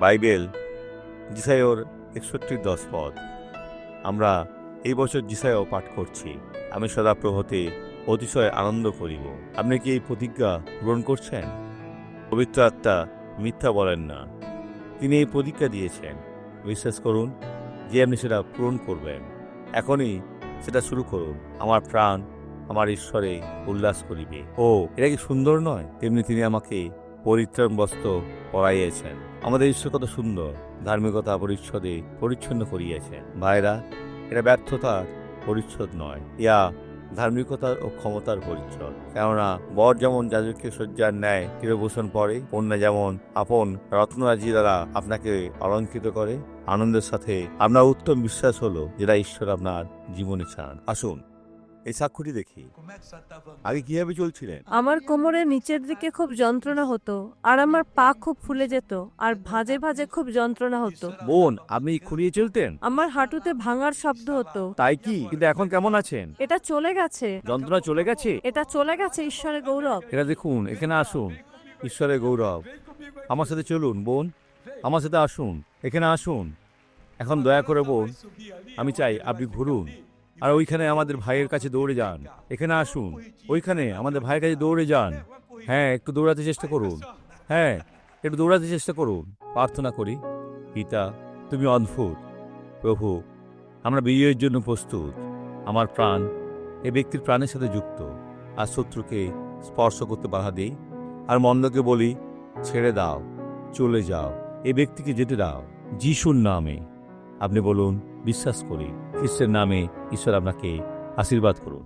Bible জিসাইওর একষট্টির দশ পদ। আমরা এই বছর জিসাইও পাঠ করছি। আমি সদা সদাপ্রভতে অতিশয় আনন্দ করিব। আপনি কি এই প্রতিজ্ঞা পূরণ করছেন? পবিত্র আত্মা মিথ্যা বলেন না। তিনি এই প্রতিজ্ঞা দিয়েছেন। বিশ্বাস করুন, যে আপনি সেটা পূরণ করবেন, এখনই সেটা শুরু করুন। আমার প্রাণ আমার ঈশ্বরে উল্লাস করিবে। ও, এটা কি সুন্দর নয়? তেমনি তিনি আমাকে পরিত্রাণ বস্ত্র পরাইয়েছেন। আমাদের ঈশ্বর কত সুন্দর, ধার্মিকতা, পরিচ্ছদে পরিচ্ছন্ন করিয়েছেন। ভাইরা, এটা ব্যর্থতার পরিচ্ছদ নয়, ইয়া ধার্মিকতার ও ক্ষমতার পরিচ্ছদ। কেননা, বর যেমন যাজকীয় শয্যার ন্যায় চিরভূষণ পরে, কন্যা যেমন আপন রত্নরাজি দ্বারা আপনাকে অলঙ্কৃত করে, আনন্দের সাথে আপনার উত্তম বিশ্বাস হলো যেটা ঈশ্বর আপনার জীবনে চান। আসুন এই সাক্ষ্যটি দেখি। আগে কীভাবে চলছিলেন? আমার কোমরের নিচের দিকে খুব যন্ত্রণা হতো আর আমার পা খুব ফুলে যেত আর ভাঁজে ভাঁজে খুব যন্ত্রণা হতো। বোন আপনি খুঁড়িয়ে চলতেন? আমার হাঁটুতে ভাঙার শব্দ হতো। তাই কি? কিন্তু এখন কেমন আছেন? এটা চলে গেছে। যন্ত্রণা চলে গেছে? এটা চলে গেছে ঈশ্বরের গৌরব। এটা দেখুন এখানে আসুন। ঈশ্বরের গৌরব। আমার সাথে চলুন বোন। আমার সাথে আসুন এখানে আসুন। এখন দয়া করে বোন আমি চাই আপনি ঘুরুন। আর ওইখানে আমাদের ভাইয়ের কাছে দৌড়ে যান। এখানে আসুন। ওইখানে আমাদের ভাইয়ের কাছে দৌড়ে যান। হ্যাঁ একটু দৌড়াতে চেষ্টা করুন। হ্যাঁ একটু দৌড়াতে চেষ্টা করুন। প্রার্থনা করি, পিতা, তুমি অদ্ভুত। প্রভু, আমরা বিজয়ের জন্য প্রস্তুত। আমার প্রাণ এ ব্যক্তির প্রাণের সাথে যুক্ত। আর শত্রুকে স্পর্শ করতে বাধা দিই। আর মন্দকে বলি, ছেড়ে দাও, চলে যাও। এ ব্যক্তিকে যেতে দাও, যিশুর নামে। আপনি বলুন, বিশ্বাস করি, খ্রিস্টের নামে ঈশ্বর আপনাকে আশীর্বাদ করুন।